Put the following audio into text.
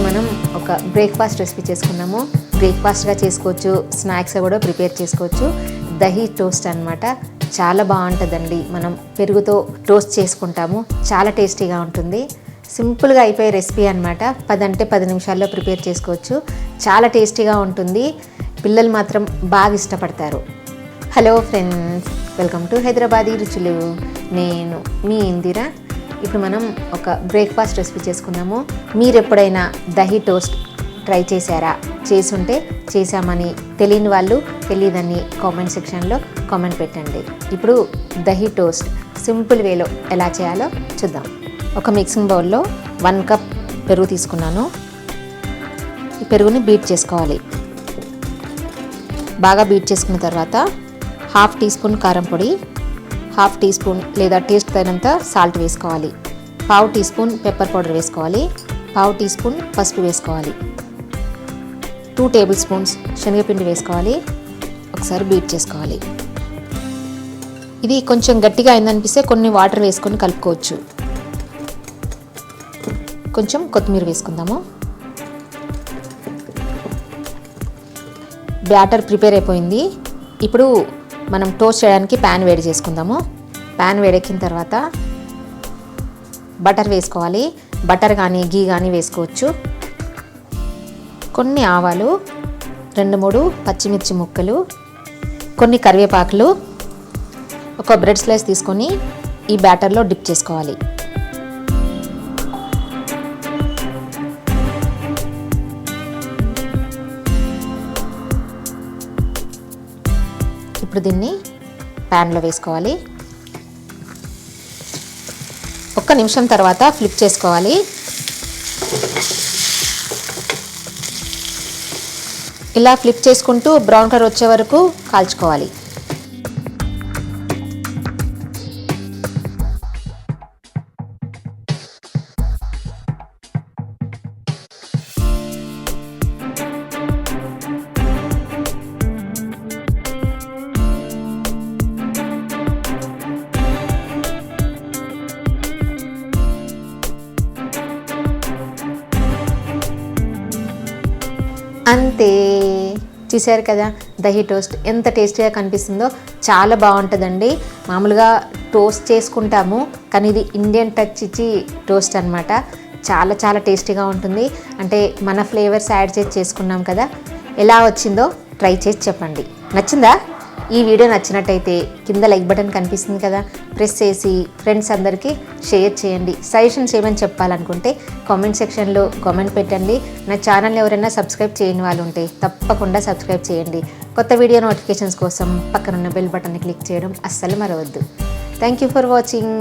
ఈరోజు మనం ఒక బ్రేక్ఫాస్ట్ రెసిపీ చేసుకున్నాము. బ్రేక్ఫాస్ట్గా చేసుకోవచ్చు స్నాక్స్ కూడా ప్రిపేర్ చేసుకోవచ్చు. దహీ టోస్ట్ అన్నమాట. చాలా బాగుంటుందండి. మనం పెరుగుతో టోస్ట్ చేసుకుంటాము. చాలా టేస్టీగా ఉంటుంది. సింపుల్గా అయిపోయే రెసిపీ అనమాట పది అంటే పది నిమిషాల్లో ప్రిపేర్ చేసుకోవచ్చు. చాలా టేస్టీగా ఉంటుంది. పిల్లలు మాత్రం బాగా ఇష్టపడతారు. Hello friends welcome to Hyderabadi రుచులు నేను మీ ఇందిరా. ఇప్పుడు మనం ఒక బ్రేక్ఫాస్ట్ రెసిపీ చేసుకున్నాము. మీరు ఎప్పుడైనా దహి టోస్ట్ ట్రై చేశారా? చేసుంటే చేశామని తెలియని వాళ్ళు తెలియదని కామెంట్ సెక్షన్లో కామెంట్ పెట్టండి. ఇప్పుడు దహి టోస్ట్ సింపుల్ వేలో ఎలా చేయాలో చూద్దాం. ఒక మిక్సింగ్ బౌల్లో వన్ కప్ పెరుగు తీసుకున్నాను. ఈ పెరుగుని బీట్ చేసుకోవాలి. బాగా బీట్ చేసుకున్న తర్వాత హాఫ్ టీ స్పూన్ కారం పొడి హాఫ్ టీ స్పూన్ లేదా టేస్ట్ తగినంత సాల్ట్ వేసుకోవాలి. పావు టీ స్పూన్ పెప్పర్ పౌడర్ వేసుకోవాలి. పావు టీ స్పూన్ పసుపు వేసుకోవాలి. టూ టేబుల్ స్పూన్స్ శనగపిండి వేసుకోవాలి. ఒకసారి బీట్ చేసుకోవాలి. ఇది కొంచెం గట్టిగా అయిందనిపిస్తే కొన్ని వాటర్ వేసుకొని కలుపుకోవచ్చు. కొంచెం కొత్తిమీర వేసుకుందాము. బ్యాటర్ ప్రిపేర్ అయిపోయింది. ఇప్పుడు మనం టోస్ట్ చేయడానికి ప్యాన్ వేడి చేసుకుందాము. ప్యాన్ వేడెక్కిన తర్వాత బటర్ వేసుకోవాలి. బటర్ కానీ గీ కానీ వేసుకోవచ్చు. కొన్ని ఆవాలు రెండు మూడు పచ్చిమిర్చి ముక్కలు కొన్ని కరివేపాకులు ఒక బ్రెడ్ స్లైస్ తీసుకొని ఈ బ్యాటర్లో డిప్ చేసుకోవాలి. ఇప్పుడు దీన్ని ప్యాన్లో వేసుకోవాలి. ఒక్క నిమిషం తర్వాత ఫ్లిప్ చేసుకోవాలి. ఇలా ఫ్లిప్ చేసుకుంటూ బ్రౌన్ కలర్ వచ్చే వరకు కాల్చుకోవాలి. అంతే. చూశారు కదా దహి టోస్ట్ ఎంత టేస్టీగా కనిపిస్తుందో. చాలా బాగుంటుందండి. మామూలుగా టోస్ట్ చేసుకుంటాము కానీ ఇది ఇండియన్ టచ్ ఇచ్చి టోస్ట్ అనమాట చాలా చాలా టేస్టీగా ఉంటుంది. అంటే మన ఫ్లేవర్స్ యాడ్ చేసి చేసుకున్నాం కదా. ఎలా వచ్చిందో ట్రై చేసి చెప్పండి. నచ్చిందా? ఈ వీడియో నచ్చినట్టయితే కింద లైక్ బటన్ కనిపిస్తుంది కదా ప్రెస్ చేసి ఫ్రెండ్స్ అందరికీ షేర్ చేయండి. సజెషన్స్ ఏమని చెప్పాలనుకుంటే కామెంట్ సెక్షన్లో కామెంట్ పెట్టండి. నా ఛానల్ ఎవరైనా సబ్స్క్రైబ్ చేయని వాళ్ళు ఉంటే తప్పకుండా సబ్స్క్రైబ్ చేయండి. కొత్త వీడియో నోటిఫికేషన్స్ కోసం పక్కనున్న బెల్ బటన్ని క్లిక్ చేయడం అస్సలు మరవద్దు. Thank you for watching